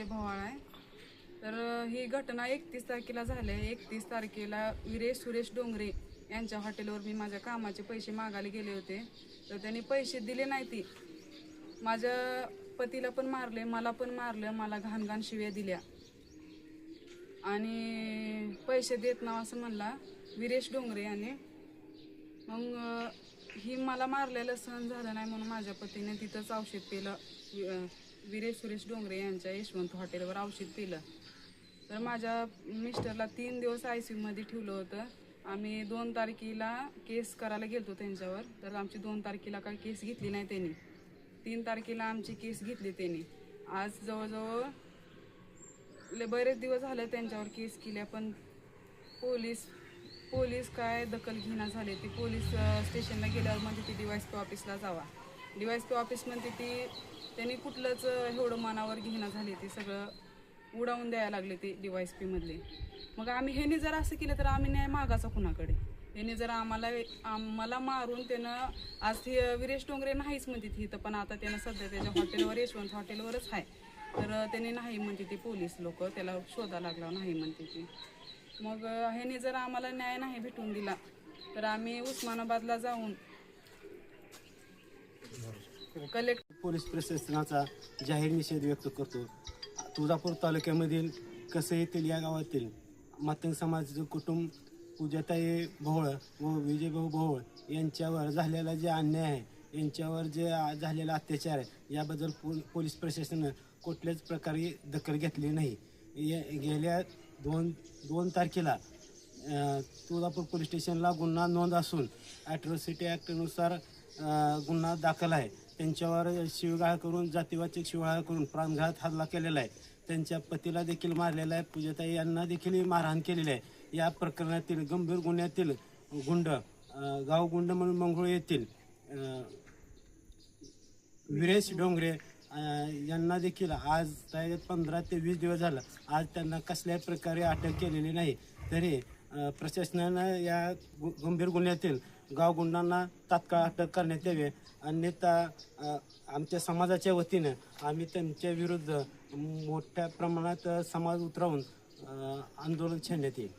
भवाळ आहे. तर ही घटना एकतीस तारखेला झाली आहे. एकतीस तारखेला विरेश सुरेश डोंगरे यांच्या हॉटेलवर मी माझ्या कामाचे पैसे मागायला गेले होते. तर त्यांनी पैसे दिले नाही ती. माझ्या पतीला पण मारले मला पण मारलं मला घाण घाण शिव्या दिल्या. आणि पैसे देत नाव असं म्हणला विरेश डोंगरे याने. मग ही मला मारलेलं सहन झालं नाही म्हणून माझ्या पतीने तिथंच औषध केलं वीरेश सुरेश डोंगरे यांच्या यशवंत हॉटेलवर औषध पिलं. तर माझ्या मिस्टरला तीन दिवस आय सी यूमध्ये ठेवलं होतं. आम्ही दोन तारखेला केस करायला गेलतो त्यांच्यावर. तर आमची दोन तारखेला काही केस घेतली नाही त्यांनी. तीन तारखेला आमची केस घेतली त्यांनी. आज जवळजवळ बरेच दिवस झाले त्यांच्यावर केस केल्या पण पोलीस पोलीस काय दखल घेणं झाले ते पोलीस स्टेशनला गेल्यावर म्हणजे ती डिवायस ऑफिसला जावा. डिवायस पी ऑफिस म्हणते ती त्यांनी कुठलंच एवढं मनावर घेणं झाले ते सगळं उडावून द्यायला लागले ते डिवायस पी मग आम्ही ह्यानी जर असं केलं तर आम्ही न्याय मागाचा कुणाकडे? यांनी जर आम्हाला आम्हाला मारून त्यानं आज ती विरेश डोंगरे नाहीच म्हणते ती इथं पण आता त्यानं सध्या त्याच्या हॉटेलवर यशवंत हॉटेलवरच आहे तर अं, त्यांनी नाही म्हणते ती पोलीस लोक त्याला शोधा लागला नाही म्हणते ती. मग ह्याने जर आम्हाला न्याय नाही भेटून दिला तर आम्ही उस्मानाबादला जाऊन कलेक्ट पोलीस प्रशासनाचा जाहीर निषेध व्यक्त करतो. तुळजापूर तालुक्यामधील कसं येथील या गावातील मातंग समाजाचं कुटुंब पूजाताई भोवळ व विजयभाऊ भोवळ यांच्यावर झालेला जे अन्याय आहे यांच्यावर जे झालेला अत्याचार आहे याबद्दल पो पोलीस प्रशासनानं कुठल्याच प्रकारे दखल घेतली नाही. ये- गेल्या दोन दोन तारखेला तुळजापूर पोलीस स्टेशनला गुन्हा नोंद असून ॲट्रॉसिटी ॲक्टनुसार गुन्हा दाखल आहे. त्यांच्यावर शिवगाळ करून जातीवाचक शिवगाळ करून प्राणघात हल्ला केलेला आहे. त्यांच्या पतीला देखील मारलेला आहे. पूजाताई यांना देखील मारहाण केलेली आहे. या प्रकरणातील गंभीर गुन्ह्यातील गुंड अ, गाव गुंड म्हणून मंगळ येथील विरेश डोंगरे यांना देखील आज पंधरा ते वीस दिवस झालं. आज त्यांना कसल्याही प्रकारे अटक केलेली नाही. तरी प्रशासनानं या गंभीर गुन्ह्यातील गावगुंडांना तात्काळ अटक करण्यात यावी अन्यथा आमच्या समाजाच्या वतीनं आम्ही त्यांच्या विरुद्ध मोठ्या प्रमाणात समाज उतरवून आंदोलन छेडण्यात येईल.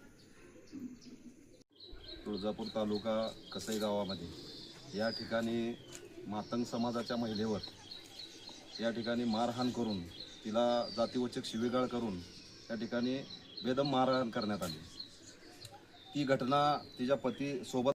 तुळजापूर तालुका कसई गावामध्ये या ठिकाणी मातंग समाजाच्या महिलेवर या ठिकाणी मारहाण करून तिला जातीवचक शिवीगाळ करून त्या ठिकाणी बेदम मारहाण करण्यात आली. ती घटना तिच्या पती सोबत